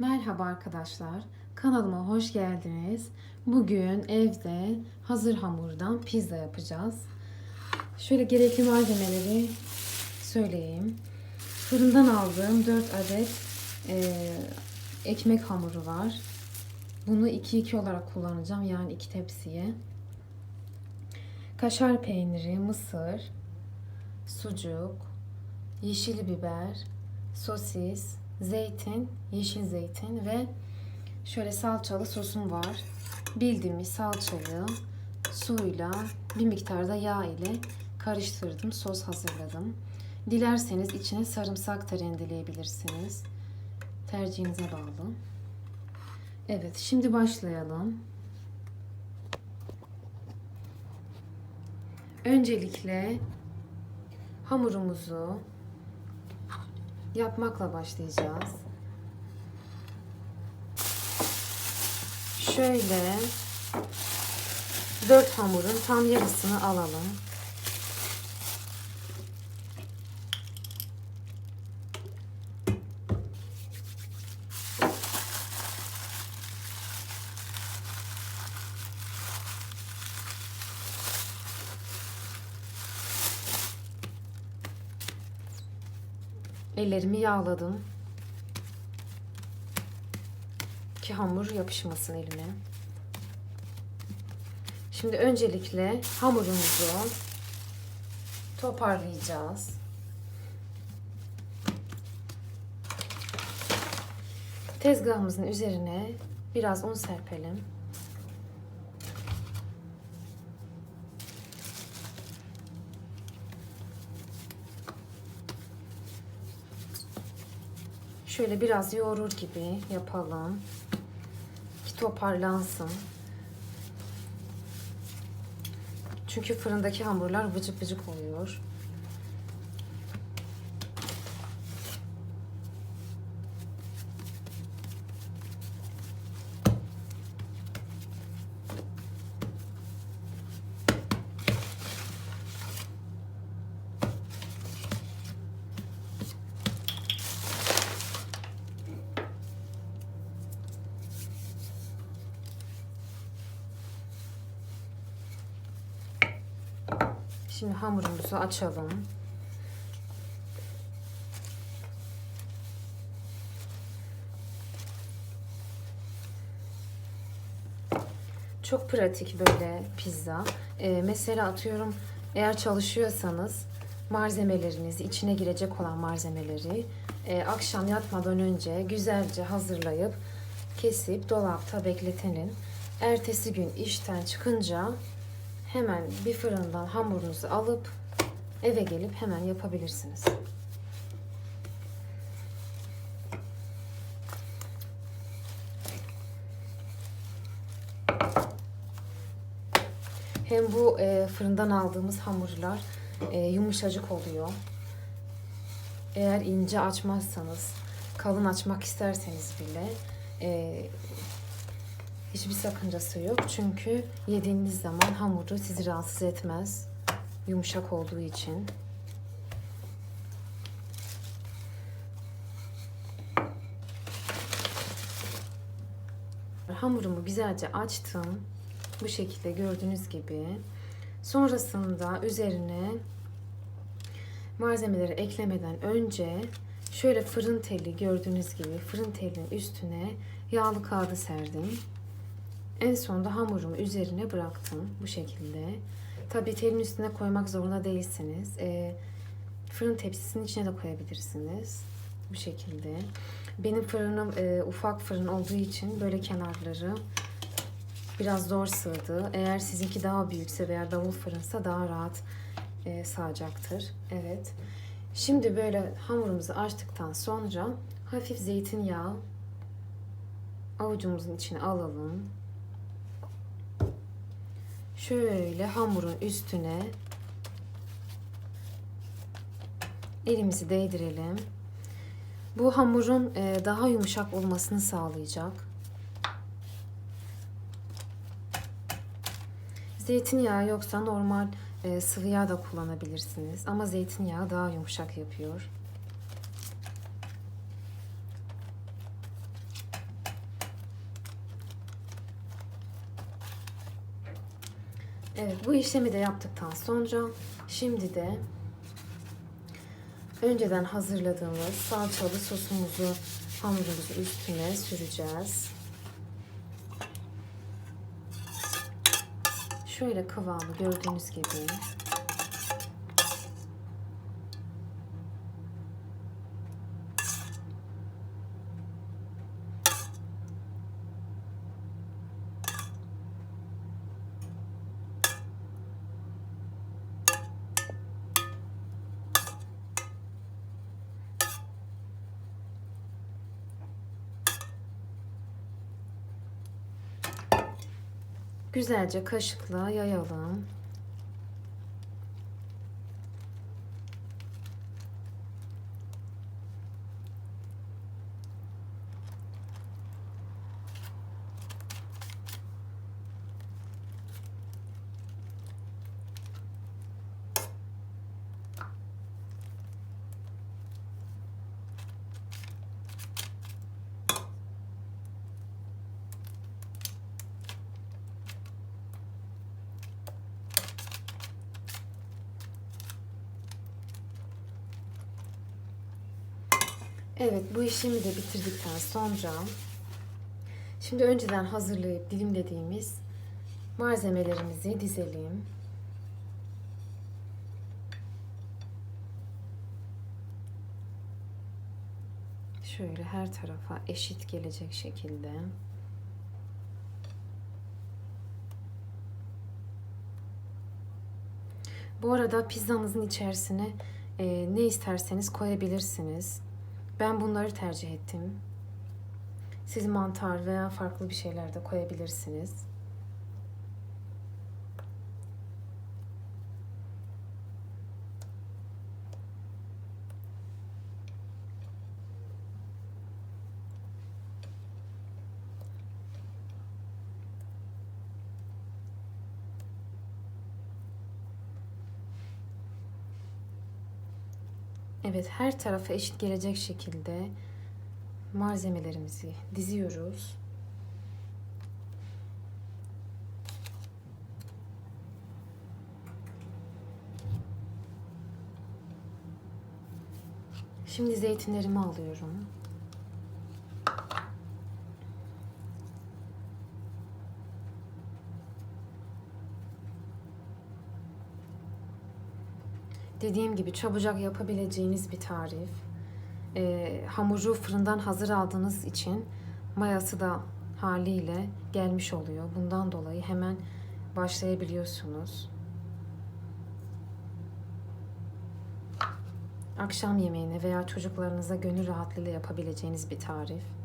Merhaba arkadaşlar. Kanalıma hoş geldiniz. Bugün evde hazır hamurdan pizza yapacağız. Şöyle gerekli malzemeleri söyleyeyim. Fırından aldığım 4 adet e, ekmek hamuru var. Bunu 2-2 olarak kullanacağım. Yani 2 tepsiye. Kaşar peyniri, mısır, sucuk, yeşil biber, sosis, zeytin, yeşil zeytin ve şöyle salçalı sosum var. Bildiğimiz salçayı suyla bir miktarda yağ ile karıştırdım. Sos hazırladım. Dilerseniz içine sarımsak da rendeleyebilirsiniz. Tercihinize bağlı. Evet, şimdi başlayalım. Öncelikle hamurumuzu yapmakla başlayacağız. Şöyle dört hamurun tam yarısını alalım. Ellerimi yağladım. Ki hamur yapışmasın elime. Şimdi öncelikle hamurumuzu toparlayacağız. Tezgahımızın üzerine biraz un serpelim. Şöyle biraz yoğurur gibi yapalım. Ki toparlansın. Çünkü fırındaki hamurlar vıcık vıcık oluyor. Şimdi hamurumuzu açalım. Çok pratik böyle pizza. Ee, mesela atıyorum eğer çalışıyorsanız malzemelerinizi içine girecek olan malzemeleri e, akşam yatmadan önce güzelce hazırlayıp kesip dolapta bekletenin. Ertesi gün işten çıkınca hemen bir fırından hamurunuzu alıp eve gelip hemen yapabilirsiniz. Hem bu e, fırından aldığımız hamurlar e, yumuşacık oluyor. Eğer ince açmazsanız, kalın açmak isterseniz bile e, hiçbir sakıncası yok. Çünkü yediğiniz zaman hamuru sizi rahatsız etmez. Yumuşak olduğu için. Hamurumu güzelce açtım. Bu şekilde gördüğünüz gibi. Sonrasında üzerine malzemeleri eklemeden önce şöyle fırın teli gördüğünüz gibi fırın telinin üstüne yağlı kağıdı serdim. En sonunda hamurumu üzerine bıraktım bu şekilde. Tabii telin üstüne koymak zorunda değilsiniz. E, fırın tepsisinin içine de koyabilirsiniz. Bu şekilde. Benim fırınım e, ufak fırın olduğu için böyle kenarları biraz zor sığdı. Eğer sizinki daha büyükse veya davul fırınsa daha rahat e, sağacaktır. Evet. Şimdi böyle hamurumuzu açtıktan sonra hafif zeytinyağı avucumuzun içine alalım. Şöyle hamurun üstüne elimizi değdirelim. Bu hamurun e, daha yumuşak olmasını sağlayacak. Zeytinyağı yoksa normal e, sıvı yağ da kullanabilirsiniz. Ama zeytinyağı daha yumuşak yapıyor. Evet bu işlemi de yaptıktan sonra şimdi de önceden hazırladığımız salçalı sosumuzu hamurumuzun üstüne süreceğiz. Şöyle kıvamı gördüğünüz gibi. Güzelce kaşıkla yayalım. Evet bu işlemi de bitirdikten sonra şimdi önceden hazırlayıp dilimlediğimiz malzemelerimizi dizelim. Şöyle her tarafa eşit gelecek şekilde. Bu arada pizzanızın içerisine e, ne isterseniz koyabilirsiniz. Ben bunları tercih ettim. Siz mantar veya farklı bir şeyler de koyabilirsiniz. Evet, her tarafa eşit gelecek şekilde malzemelerimizi diziyoruz. Şimdi zeytinlerimi alıyorum. Dediğim gibi çabucak yapabileceğiniz bir tarif. Ee, hamuru fırından hazır aldığınız için mayası da haliyle gelmiş oluyor. Bundan dolayı hemen başlayabiliyorsunuz. Akşam yemeğine veya çocuklarınıza gönül rahatlığıyla yapabileceğiniz bir tarif.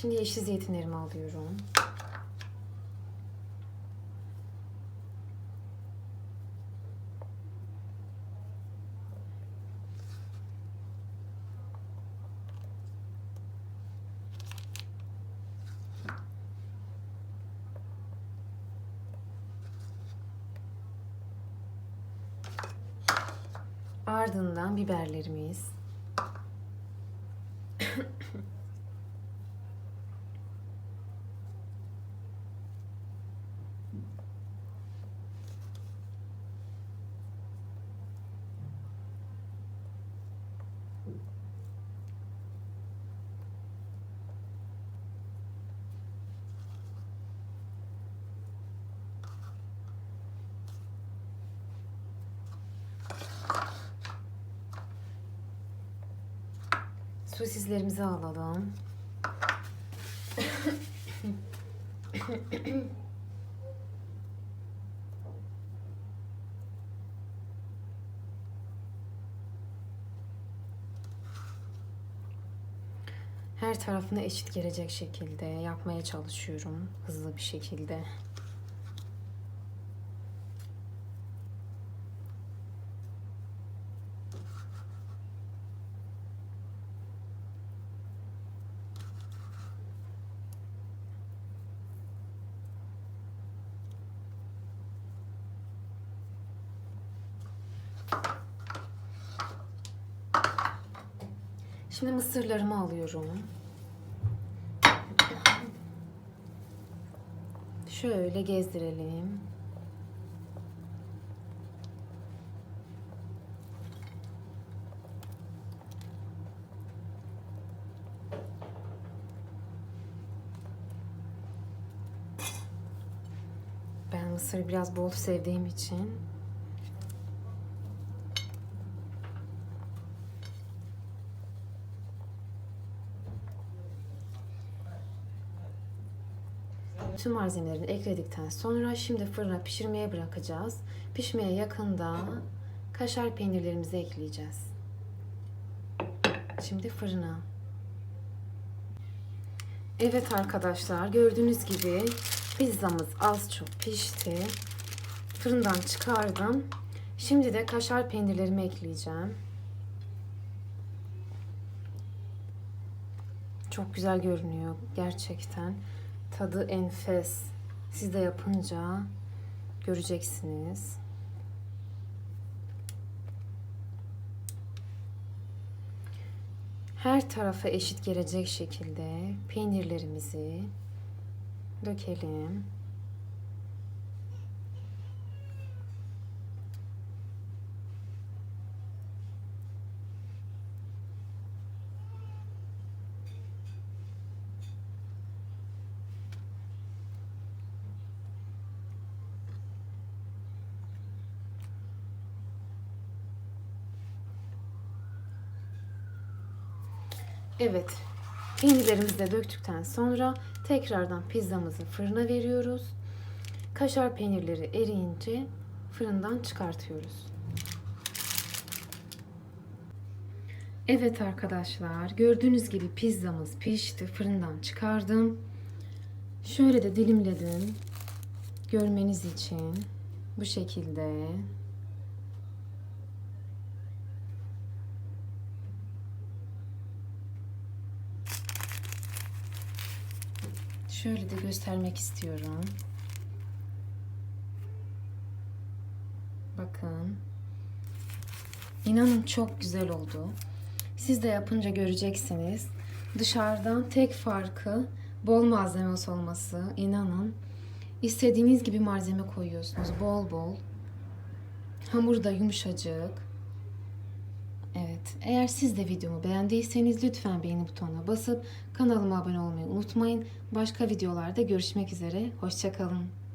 Şimdi yeşil zeytinlerimi alıyorum. Ardından biberlerimiz. Sosislerimizi alalım. Her tarafına eşit gelecek şekilde yapmaya çalışıyorum hızlı bir şekilde. Şimdi mısırlarımı alıyorum. Şöyle gezdirelim. Ben mısırı biraz bol sevdiğim için Tüm malzemelerini ekledikten sonra şimdi fırına pişirmeye bırakacağız. Pişmeye yakında kaşar peynirlerimizi ekleyeceğiz. Şimdi fırına. Evet arkadaşlar gördüğünüz gibi pizzamız az çok pişti. Fırından çıkardım. Şimdi de kaşar peynirlerimi ekleyeceğim. Çok güzel görünüyor gerçekten. Tadı enfes. Siz de yapınca göreceksiniz. Her tarafa eşit gelecek şekilde peynirlerimizi dökelim. Evet, peynirlerimizi de döktükten sonra tekrardan pizzamızı fırına veriyoruz. Kaşar peynirleri eriyince fırından çıkartıyoruz. Evet arkadaşlar, gördüğünüz gibi pizzamız pişti. Fırından çıkardım. Şöyle de dilimledim. Görmeniz için bu şekilde. Şöyle de göstermek istiyorum. Bakın. İnanın çok güzel oldu. Siz de yapınca göreceksiniz. Dışarıdan tek farkı bol malzemesi olması. İnanın. İstediğiniz gibi malzeme koyuyorsunuz. Bol bol. Hamur da yumuşacık. Evet. Eğer siz de videomu beğendiyseniz lütfen beğeni butonuna basıp kanalıma abone olmayı unutmayın. Başka videolarda görüşmek üzere. Hoşçakalın.